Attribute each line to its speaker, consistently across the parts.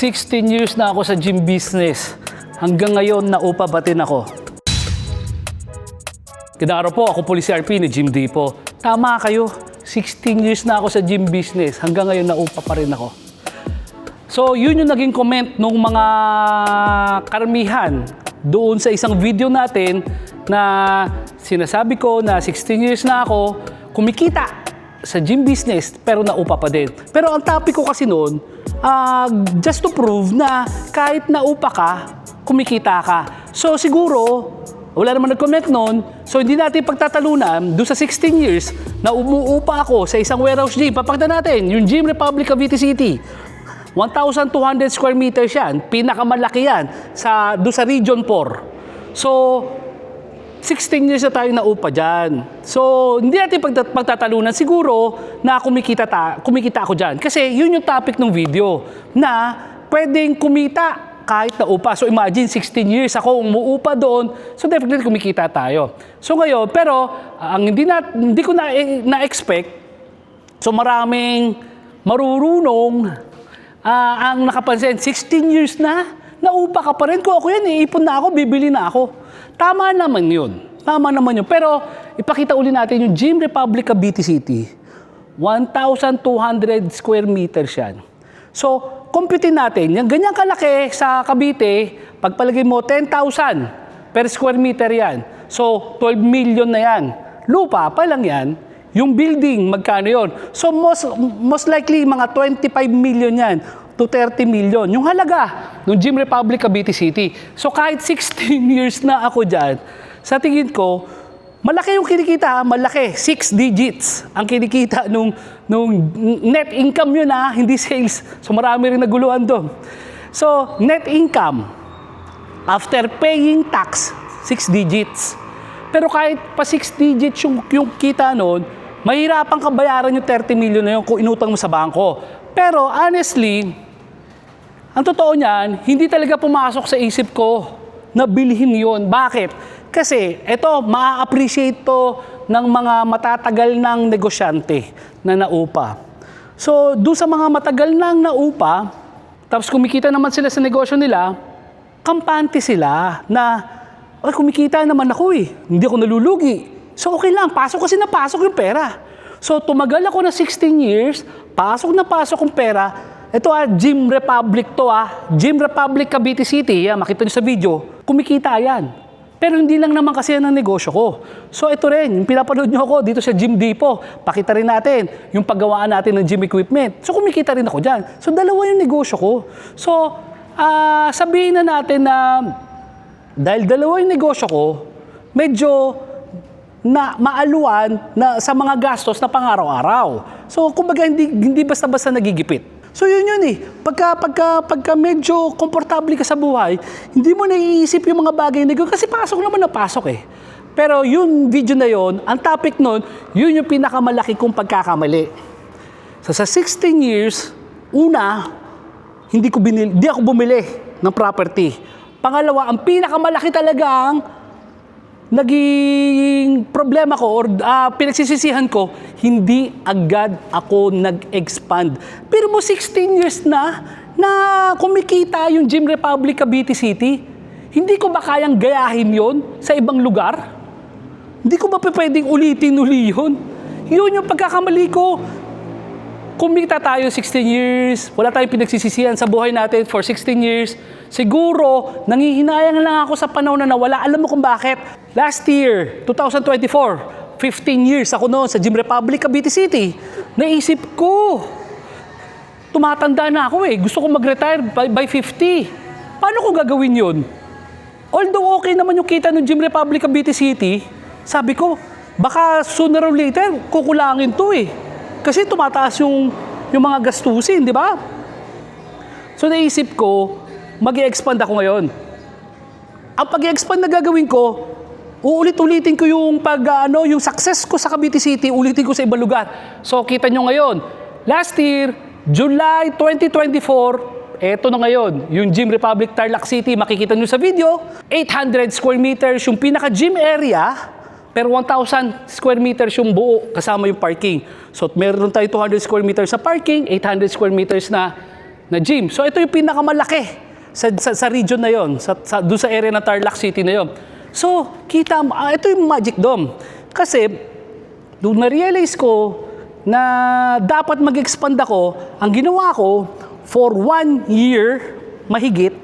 Speaker 1: 16 years na ako sa gym business. Hanggang ngayon, naupa pa din ako. Kinaro po, ako po si RP ni Gym Depot. Tama kayo, 16 years na ako sa gym business. Hanggang ngayon, naupa pa rin ako. So, yun yung naging comment ng mga karamihan doon sa isang video natin na sinasabi ko na 16 years na ako, kumikita sa gym business pero naupa pa din. Pero ang topic ko kasi noon, ah, just to prove na kahit naupa ka, kumikita ka. So siguro, wala naman nag-comment noon, so hindi natin pagtatalunan doon sa 16 years na umuupa ako sa isang warehouse gym. Papakita natin, yung Gym Republic Cavite City. 1,200 square meters yan. Pinakamalaki yan sa, doon sa Region 4. So, 16 years na tayo naupa dyan. So, hindi natin pagta- pagtatalunan. Siguro na kumikita, ta, kumikita ako dyan. Kasi yun yung topic ng video na pwedeng kumita kahit naupa. So, imagine 16 years ako umuupa doon. So, definitely kumikita tayo. So, ngayon, pero ang hindi, na, hindi ko na, na-expect, so maraming marurunong Ah, ang nakapansin, 16 years na, naupa ka pa rin. Kung ako yan, iipon na ako, bibili na ako. Tama naman yun. Tama naman yun. Pero, ipakita uli natin yung Gym Republic Cavite City. 1,200 square meters yan. So, computein natin, yung ganyan kalaki sa Cavite, pagpalagay mo 10,000 per square meter yan. So, 12 million na yan. Lupa pa lang yan, yung building, magkano yon? So most, most likely, mga 25 million yan to 30 million. Yung halaga ng Gym Republic Cavite City. So kahit 16 years na ako dyan, sa tingin ko, malaki yung kinikita, malaki. Six digits ang kinikita nung, nung net income yun ah, hindi sales. So marami rin naguluhan doon. So net income, after paying tax, six digits. Pero kahit pa six digits yung, yung kita noon, mahirapan ka bayaran yung 30 million na yun kung inutang mo sa bangko. Pero honestly, ang totoo niyan, hindi talaga pumasok sa isip ko na bilhin yon. Bakit? Kasi ito, ma-appreciate to ng mga matatagal ng negosyante na naupa. So, doon sa mga matagal nang naupa, tapos kumikita naman sila sa negosyo nila, kampante sila na, ay, kumikita naman ako eh. Hindi ako nalulugi. So, okay lang. Pasok kasi na pasok yung pera. So, tumagal ako na 16 years, pasok na pasok yung pera. Ito ah, Gym Republic to ah. Gym Republic Cavite City. Yan, makita nyo sa video. Kumikita yan. Pero hindi lang naman kasi yan ang negosyo ko. So ito rin, yung pinapanood nyo ako dito sa Gym Depot. Pakita rin natin yung paggawaan natin ng gym equipment. So kumikita rin ako dyan. So dalawa yung negosyo ko. So ah, sabihin na natin na dahil dalawa yung negosyo ko, medyo na maaluan na sa mga gastos na pang-araw-araw. So, kumbaga, hindi, hindi basta-basta nagigipit. So, yun yun eh. Pagka, pagka, pagka medyo komportable ka sa buhay, hindi mo naiisip yung mga bagay na kasi pasok naman na pasok eh. Pero yung video na yon, ang topic nun, yun yung pinakamalaki kong pagkakamali. So, sa 16 years, una, hindi ko binili, hindi ako bumili ng property. Pangalawa, ang pinakamalaki talagang naging problema ko or ah, pinagsisisihan ko, hindi agad ako nag-expand. Pero mo 16 years na na kumikita yung Gym Republic Cavite City, hindi ko ba kayang gayahin yon sa ibang lugar? Hindi ko ba pwedeng ulitin uli yun? Yun yung pagkakamali ko. Kumita tayo 16 years, wala tayong pinagsisisihan sa buhay natin for 16 years. Siguro, nangihinayang lang ako sa panahon na nawala. Alam mo kung bakit? Last year, 2024, 15 years ako noon sa Gym Republic, Cavite City. Naisip ko, tumatanda na ako eh. Gusto ko mag-retire by, by 50. Paano ko gagawin yun? Although okay naman yung kita ng Gym Republic Cavite City, sabi ko, baka sooner or later, kukulangin to eh. Kasi tumataas yung, yung mga gastusin, di ba? So naisip ko, mag expand ako ngayon. Ang pag expand na gagawin ko, uulit-ulitin ko yung pag ah, ano, yung success ko sa Cavite City, ulitin ko sa ibang lugar. So kita nyo ngayon, last year, July 2024, eto na ngayon, yung Gym Republic Tarlac City, makikita nyo sa video, 800 square meters yung pinaka-gym area, pero 1,000 square meters yung buo kasama yung parking. So meron tayo 200 square meters sa parking, 800 square meters na na gym. So ito yung pinakamalaki sa, sa, sa region na yon, sa, sa, doon sa area ng Tarlac City na yon. So, kita ah, ito yung Magic Dome. Kasi, nung na-realize ko na dapat mag-expand ako, ang ginawa ko, for one year, mahigit,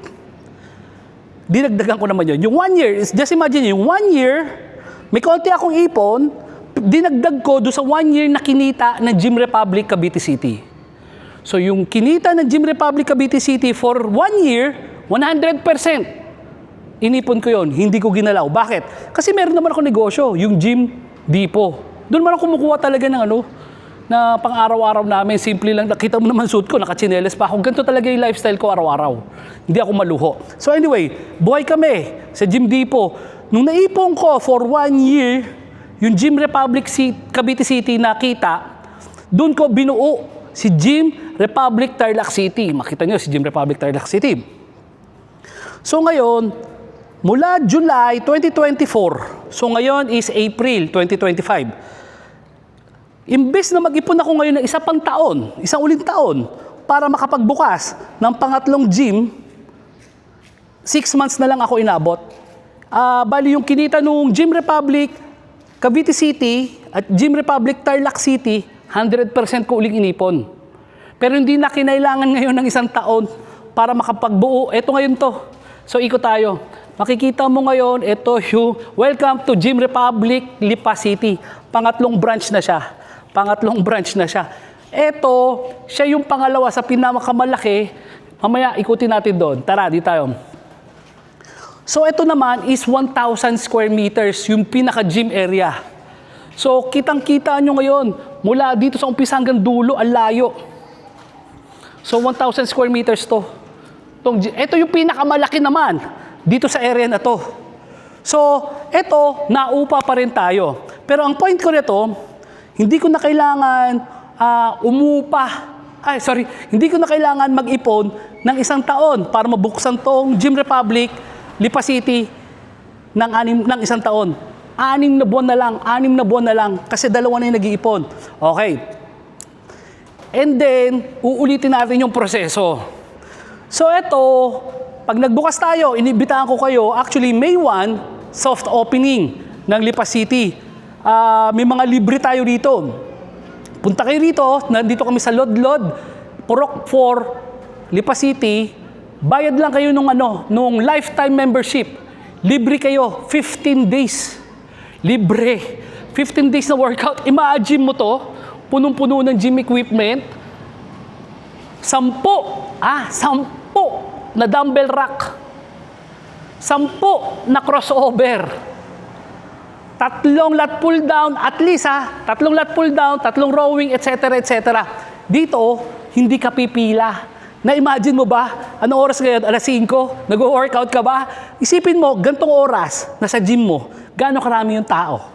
Speaker 1: dinagdagan ko naman yun. Yung one year, just imagine, yung one year, may konti akong ipon, dinagdag ko do sa one year na kinita ng Gym Republic Cavite City. So yung kinita ng Gym Republic Cavite City for one year, 100%. Inipon ko yon, hindi ko ginalaw. Bakit? Kasi meron naman ako negosyo, yung Gym Depot. Doon man ako kumukuha talaga ng ano, na pang araw-araw namin, simple lang. Nakita mo naman suit ko, nakachinelas pa ako. Ganito talaga yung lifestyle ko araw-araw. Hindi ako maluho. So anyway, buhay kami sa Gym Depot. Nung naipon ko for one year, yung Gym Republic City, Cavite City nakita, doon ko binuo si Gym Republic Tarlac City. Makita nyo si Gym Republic Tarlac City. So ngayon, mula July 2024, so ngayon is April 2025, Imbes na mag-ipon ako ngayon ng isa pang taon, isang uling taon, para makapagbukas ng pangatlong gym, six months na lang ako inabot. Ah, bali yung kinita nung Gym Republic, Cavite City, at Gym Republic Tarlac City, 100% ko uling inipon. Pero hindi na kinailangan ngayon ng isang taon para makapagbuo. Ito ngayon to. So ikot tayo. Makikita mo ngayon, ito yung Welcome to Gym Republic, Lipa City. Pangatlong branch na siya. Pangatlong branch na siya. Ito, siya yung pangalawa sa pinakamalaki. Mamaya ikutin natin doon. Tara, di tayo. So ito naman is 1,000 square meters, yung pinaka-gym area. So kitang-kita nyo ngayon, mula dito sa umpisa hanggang dulo, ang layo. So 1,000 square meters to. Tong, gy- ito yung pinakamalaki naman dito sa area na to. So ito, naupa pa rin tayo. Pero ang point ko nito, hindi ko na kailangan ah, umupa. Ay, sorry, hindi ko na kailangan mag-ipon ng isang taon para mabuksan tong Gym Republic, Lipa City, ng, anim, ng isang taon. Anim na buwan na lang, anim na buwan na lang, kasi dalawa na yung nag-iipon. Okay. And then, uulitin natin yung proseso. So ito, pag nagbukas tayo, inibitahan ko kayo, actually May 1, soft opening ng Lipa City. Ah, may mga libre tayo dito. Punta kayo rito, nandito kami sa Lodlod, Purok 4, Lipa City. Bayad lang kayo nung ano, nung lifetime membership. Libre kayo, 15 days. Libre. 15 days na workout. Imagine mo to, punong-puno ng gym equipment. Sampo, ah, sampo na dumbbell rack. Sampo na crossover. Tatlong lat pull down, at least ha, tatlong lat pull down, tatlong rowing, etc. etc. Dito, hindi ka pipila. Na-imagine mo ba, anong oras ngayon? Alas 5? Nag-workout ka ba? Isipin mo, gantong oras, nasa gym mo, gaano karami yung tao.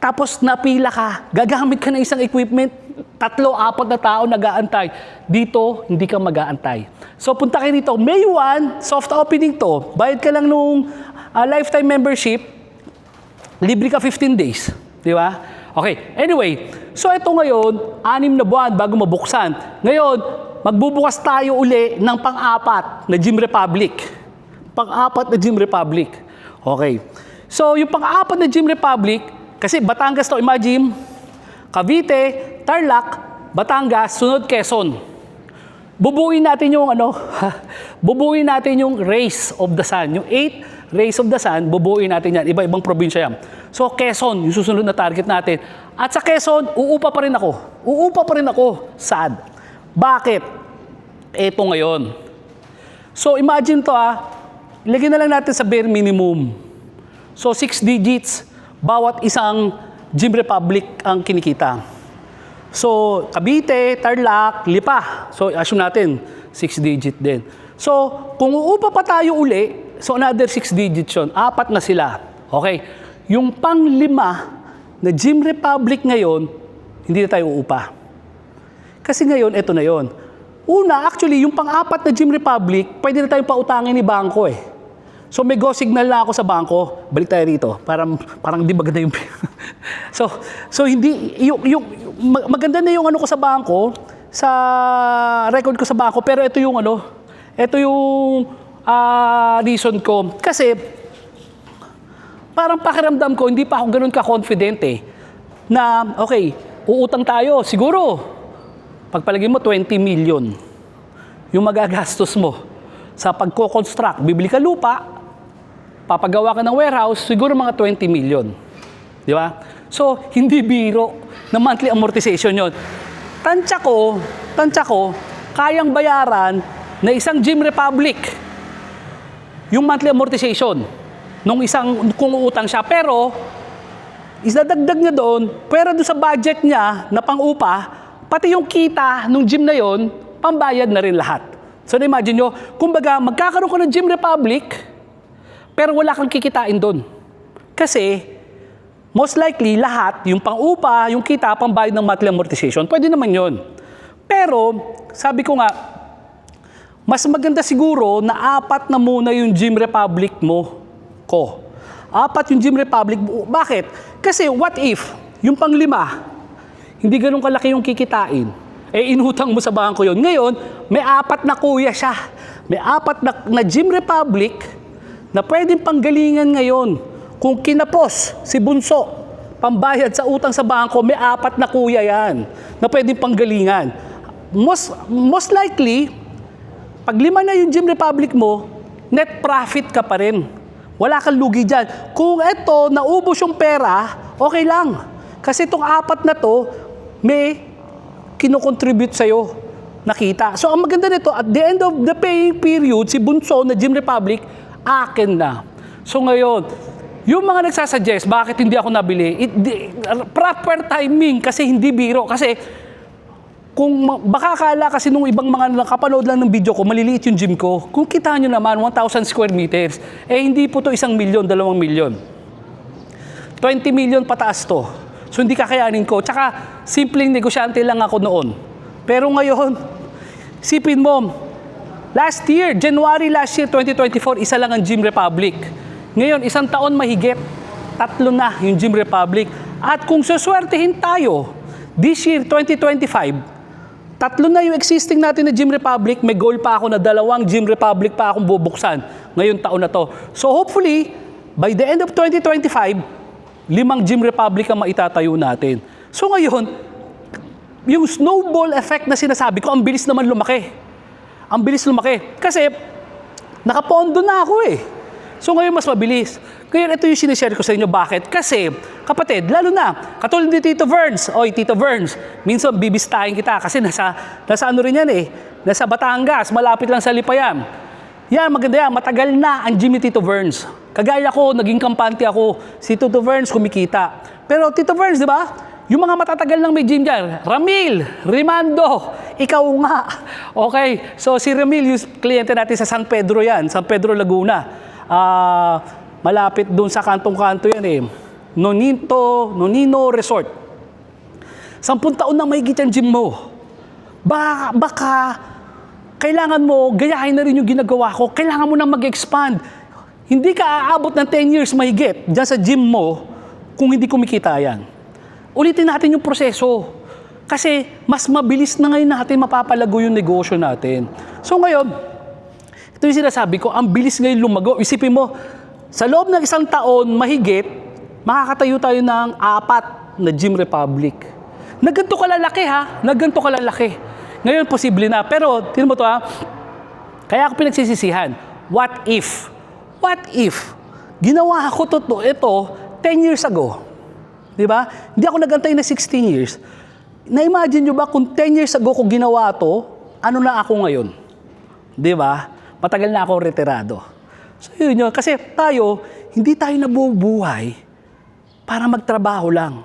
Speaker 1: Tapos napila ka, gagamit ka ng isang equipment, tatlo, apat na tao nag-aantay. Dito, hindi ka mag-aantay. So punta kayo dito, May 1, soft opening to, bayad ka lang nung ah, lifetime membership, libre ka 15 days. Di ba? Okay, anyway, so ito ngayon, anim na buwan bago mabuksan. Ngayon, magbubukas tayo uli ng pang-apat na Gym Republic. Pang-apat na Gym Republic. Okay. So, yung pang-apat na Gym Republic, kasi Batangas to, imagine, Cavite, Tarlac, Batangas, sunod Quezon. Bubuin natin yung ano, bubuin natin yung race of the sun. Yung eight race of the sun, bubuin natin yan. Iba-ibang probinsya yan. So, Quezon, yung susunod na target natin. At sa Quezon, uupa pa rin ako. Uupa pa rin ako. Sad. Bakit? Eto ngayon. So, imagine to ah, ilagay na lang natin sa bare minimum. So, six digits, bawat isang Gym Republic ang kinikita. So, Cavite, Tarlac, Lipa. So, assume natin, 6 digit din. So, kung uupa pa tayo uli, so another 6 digits yun. Apat na sila. Okay. Yung panglima na Gym Republic ngayon, hindi na tayo uupa. Kasi ngayon, eto na yon. Una, actually, yung pang-apat na Gym Republic, pwede na tayong pautangin ni Bangko eh. So may go signal na ako sa bangko, balik tayo rito. Parang parang di maganda yung So so hindi yung, yung mag- maganda na yung ano ko sa bangko, sa record ko sa bangko, pero ito yung ano, ito yung ah, reason ko. Kasi parang pakiramdam ko, hindi pa ako ganun ka-confident eh. Na, okay, uutang tayo, siguro, pagpalagay mo 20 million yung magagastos mo sa pagko-construct. Bibili ka lupa, papagawa ka ng warehouse, siguro mga 20 million. Di ba? So, hindi biro na monthly amortization yon. Tansya ko, tansya ko, kayang bayaran na isang Gym Republic yung monthly amortization nung isang kung uutang siya. Pero, isadagdag niya doon, pera doon sa budget niya na pang-upa, pati yung kita nung gym na yon, pambayad na rin lahat. So, na-imagine nyo, kumbaga, magkakaroon ka ng Gym Republic, pero wala kang kikitain doon. Kasi, most likely, lahat, yung pang-upa, yung kita, pambayad ng monthly amortization, pwede naman yon. Pero, sabi ko nga, mas maganda siguro na apat na muna yung Gym Republic mo ko. Apat yung Gym Republic. Bakit? Kasi what if, yung panglima, hindi ganun kalaki yung kikitain. Eh, inutang mo sa bangko yon. Ngayon, may apat na kuya siya. May apat na, na Gym Republic na pwedeng panggalingan ngayon. Kung kinapos si Bunso, pambayad sa utang sa bangko, may apat na kuya yan na pwedeng panggalingan. Most, most likely, pag lima na yung Gym Republic mo, net profit ka pa rin. Wala kang lugi dyan. Kung eto, naubos yung pera, okay lang. Kasi itong apat na to, may kinocontribute sa'yo nakita. So ang maganda nito, at the end of the paying period, si Bunso na Gym Republic, akin na. So ngayon, yung mga nagsasuggest, bakit hindi ako nabili, it, proper timing kasi hindi biro. Kasi kung baka akala kasi nung ibang mga nakapanood lang ng video ko, maliliit yung gym ko. Kung kita nyo naman, 1,000 square meters, eh hindi po to isang milyon, dalawang milyon. 20 million pataas to. So hindi kakayanin ko. Tsaka simpleng negosyante lang ako noon. Pero ngayon, sipin mo, last year, January last year, 2024, isa lang ang Gym Republic. Ngayon, isang taon mahigit, tatlo na yung Gym Republic. At kung suswertehin tayo, this year, 2025, tatlo na yung existing natin na Gym Republic, may goal pa ako na dalawang Gym Republic pa akong bubuksan ngayong taon na to. So hopefully, by the end of 2025, limang Gym Republic ang maitatayo natin. So ngayon, yung snowball effect na sinasabi ko, ang bilis naman lumaki. Ang bilis lumaki. Kasi, nakapondo na ako eh. So ngayon mas mabilis. Ngayon ito yung sinishare ko sa inyo. Bakit? Kasi, kapatid, lalo na, katulad ni Tito Verns. Oy, Tito Verns, minsan bibistahin kita kasi nasa, nasa ano rin yan eh. Nasa Batangas, malapit lang sa Lipayan. Yan, maganda yan. Matagal na ang Jimmy Tito Verns. Kagaya ko, naging kampante ako. Si Tito Verns kumikita. Pero Tito Verns, di ba? Yung mga matatagal lang may gym dyan, Ramil, Rimando, ikaw nga. Okay, so si Ramil, yung kliyente natin sa San Pedro yan, San Pedro Laguna. Ah, malapit doon sa kantong-kanto yan eh. Nonito, Nonino Resort. Sampung taon na mahigit ang gym mo. Baka, baka kailangan mo, gayahin na rin yung ginagawa ko, kailangan mo na mag-expand. Hindi ka aabot ng 10 years mahigit dyan sa gym mo kung hindi kumikita yan. Ulitin natin yung proseso. Kasi mas mabilis na ngayon natin mapapalago yung negosyo natin. So ngayon, ito yung sinasabi ko, ang bilis ngayon lumago. Isipin mo, sa loob ng isang taon mahigit, makakatayo tayo ng apat na Gym Republic. Naganto kalalaki ha, naganto kalalaki. Ngayon, posible na. Pero, tinan mo to ha, kaya ako pinagsisisihan. What if? What if? Ginawa ko to, to ito 10 years ago. Di ba? Hindi ako nagantay na 16 years. Na-imagine nyo ba kung 10 years ago ko ginawa to, ano na ako ngayon? Di ba? Matagal na ako retirado. So yun yun. Kasi tayo, hindi tayo nabubuhay para magtrabaho lang.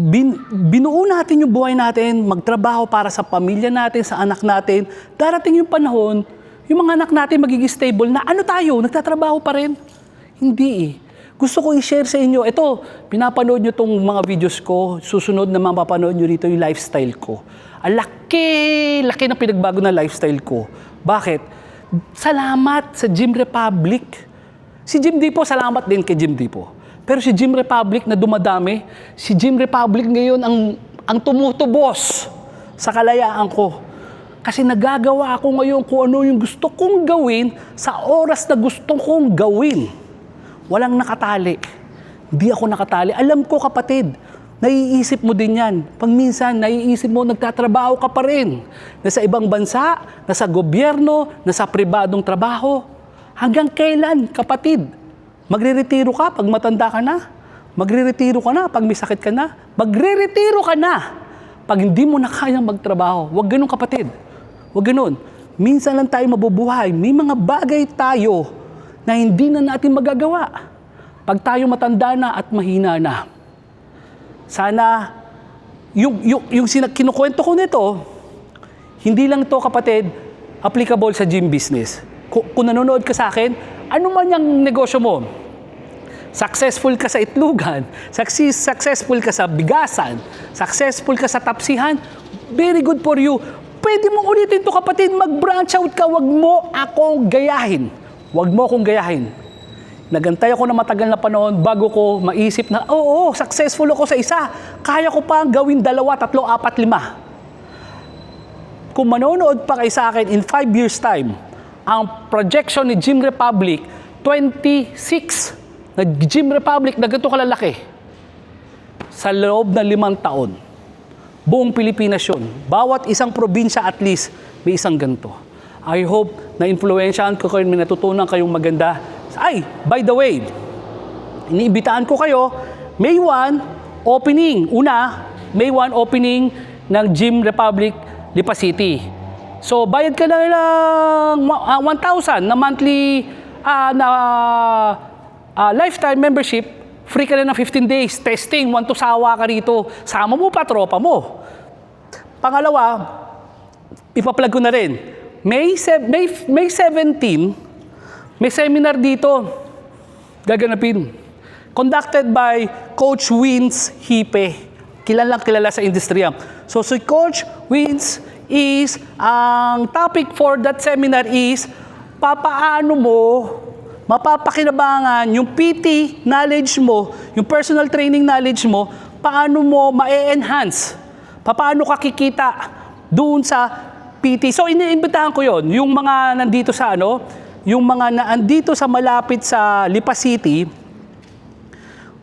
Speaker 1: Bin, binuo natin yung buhay natin, magtrabaho para sa pamilya natin, sa anak natin. Darating yung panahon, yung mga anak natin magiging stable na ano tayo, nagtatrabaho pa rin? Hindi eh. Gusto ko i-share sa inyo, ito, pinapanood nyo tong mga videos ko, susunod na mapapanood nyo rito yung lifestyle ko. Ang laki, laki ng pinagbago ng lifestyle ko. Bakit? Salamat sa Gym Republic. Si Jim Dipo, salamat din kay Jim Dipo. Pero si Gym Republic na dumadami, si Gym Republic ngayon ang ang tumutubos sa kalayaan ko. Kasi nagagawa ako ngayon kung ano yung gusto kong gawin sa oras na gusto kong gawin. Walang nakatali. Hindi ako nakatali. Alam ko kapatid, naiisip mo din yan. Pag minsan, naiisip mo, nagtatrabaho ka pa rin. Nasa ibang bansa, nasa gobyerno, nasa pribadong trabaho. Hanggang kailan, kapatid? Magre-retiro ka pag matanda ka na? Magre-retiro ka na pag may sakit ka na? Magre-retiro ka na pag hindi mo na kayang magtrabaho. Huwag ganun kapatid. Huwag ganun. Minsan lang tayo mabubuhay. May mga bagay tayo na hindi na natin magagawa. Pag tayo matanda na at mahina na. Sana, yung, yung, yung kinukwento ko nito, hindi lang to kapatid, applicable sa gym business. Kung, kung nanonood ka sa akin, ano man yung negosyo mo, successful ka sa itlugan, success, successful ka sa bigasan, successful ka sa tapsihan, very good for you. Pwede mo ulitin to kapatid, mag-branch out ka, wag mo akong gayahin. Wag mo akong gayahin. Nagantay ako na matagal na panahon bago ko maisip na, oo, successful ako sa isa. Kaya ko pa gawin dalawa, tatlo, apat, lima. Kung manonood pa kayo sa akin in 5 years time, ang projection ni Gym Republic, 26 na Gym Republic na ganito kalalaki sa loob ng limang taon. Buong Pilipinas yun. Bawat isang probinsya at least may isang ganito. I hope na influensyahan ko kayo, may natutunan kayong maganda. Ay, by the way, iniimbitahan ko kayo, May 1, opening. Una, May 1, opening ng Gym Republic, Lipa City. So, bayad ka na lang ah, 1,000 na monthly ah, na ah, lifetime membership, free ka na ng 15 days. Testing, want to sawa ka rito. Sama mo pa, tropa mo. Pangalawa, ipa-plug ko na rin. May, May, May 17, may seminar dito. Gaganapin. Conducted by Coach Wins Hipe. Kilalang kilala sa industriya. So si Coach Wins is, ang topic for that seminar is, papaano mo mapapakinabangan yung PT knowledge mo, yung personal training knowledge mo, paano mo ma-enhance, paano ka kikita doon sa PT. So iniimbitahan ko yon yung mga nandito sa ano, yung mga nandito sa malapit sa Lipa City,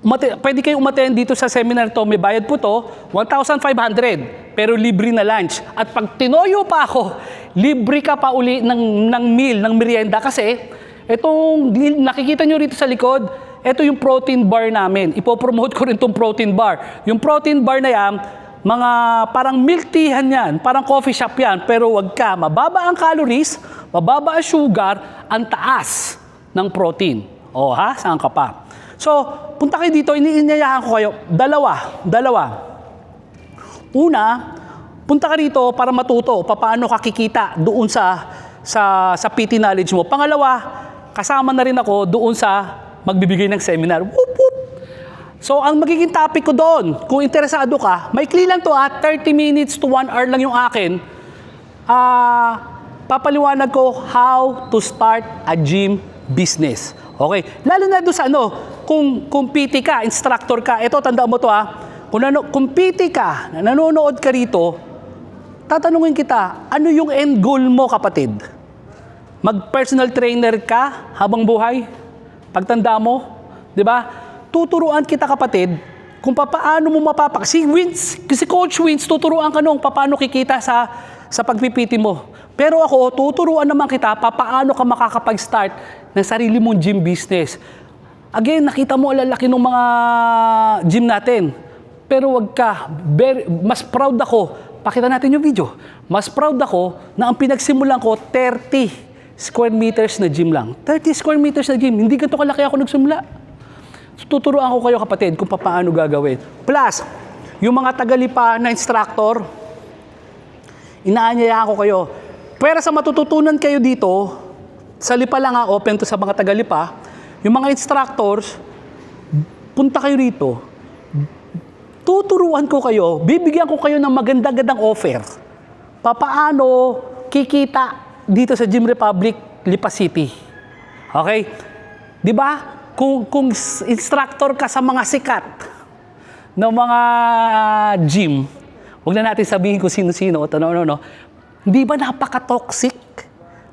Speaker 1: umate, pwede kayo umattend dito sa seminar to, may bayad po to, 1,500, pero libre na lunch. At pag tinoyo pa ako, libre ka pa uli ng, ng meal, ng merienda kasi itong nakikita nyo rito sa likod, ito yung protein bar namin. Ipopromote ko rin itong protein bar. Yung protein bar na yan, mga parang milk teahan yan, parang coffee shop yan, pero wag ka, mababa ang calories, mababa ang sugar, ang taas ng protein. O ha, saan ka pa? So, punta kayo dito, iniinyayahan ko kayo, dalawa, dalawa. Una, punta ka rito para matuto paano ka kikita doon sa sa sa PT knowledge mo. Pangalawa, kasama na rin ako doon sa magbibigay ng seminar. Whoop, whoop. So, ang magiging topic ko doon, kung interesado ka, maikli lang to at 30 minutes to 1 hour lang yung akin. Ah, papaliwanag ko how to start a gym business. Okay? Lalo na doon sa ano, kung, kung PT ka, instructor ka, ito, tandaan mo to ha, kung, nano, kung PT ka, na nanonood ka rito, tatanungin kita, ano yung end goal mo kapatid? Mag-personal trainer ka habang buhay? Pagtanda mo? Di ba? Tuturuan kita kapatid kung paano mo mapapak. Si Wins, si Coach Wins, tuturuan ka nung paano kikita sa, sa pagpipiti mo. Pero ako, tuturuan naman kita paano ka makakapag-start ng sarili mong gym business. Again, nakita mo lalaki ng mga gym natin. Pero wag ka, very, mas proud ako, pakita natin yung video, mas proud ako na ang pinagsimulan ko, 30 square meters na gym lang. 30 square meters na gym, hindi ganito kalaki ako nagsimula. Tuturuan ko kayo kapatid kung paano gagawin. Plus, yung mga tagalipa na instructor, inaanyayahan ko kayo. Pero sa matututunan kayo dito, sa lipa lang ha, open to sa mga tagalipa, yung mga instructors, punta kayo rito, tuturuan ko kayo, bibigyan ko kayo ng maganda-gandang offer. Papaano kikita dito sa Gym Republic, Lipa City. Okay? Di ba? Kung, kung instructor ka sa mga sikat ng mga gym, huwag na natin sabihin kung sino-sino o ano, ano, no. Hindi ba napaka-toxic?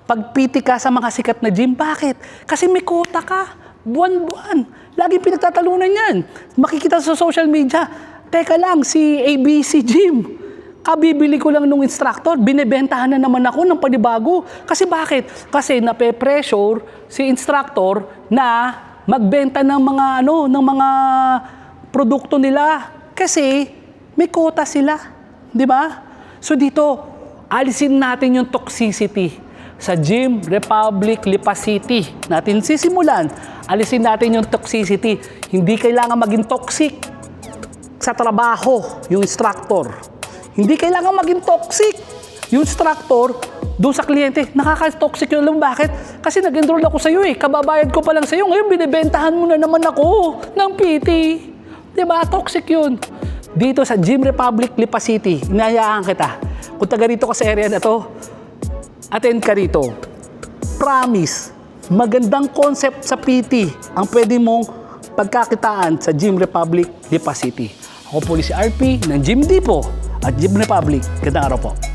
Speaker 1: Pag PT ka sa mga sikat na gym, bakit? Kasi may quota ka. Buwan-buwan. Laging pinagtatalunan yan. Makikita sa social media. Teka lang, si ABC Gym. Kabibili ko lang nung instructor, binebentahan na naman ako ng panibago. Kasi bakit? Kasi nape-pressure si instructor na magbenta ng mga ano, ng mga produkto nila. Kasi may quota sila, 'di ba? So dito, alisin natin yung toxicity sa Gym Republic Lipa City. Natin sisimulan, alisin natin yung toxicity. Hindi kailangan maging toxic sa trabaho yung instructor. Hindi kailangan maging toxic yung instructor doon sa kliyente. Nakaka-toxic yun. Alam bakit? Kasi nag-enroll ako sa iyo eh. Kababayad ko pa lang sa iyo. Ngayon binibentahan mo na naman ako ng PT. Di ba? Toxic yun. Dito sa Gym Republic, Lipa City, inayaan kita. Kung taga rito ka sa area na to, attend ka rito. Promise, magandang concept sa PT ang pwede mong pagkakitaan sa Gym Republic, Lipa City. Ako po si RP ng Gym Depot at Gym Republic. Gandang araw po.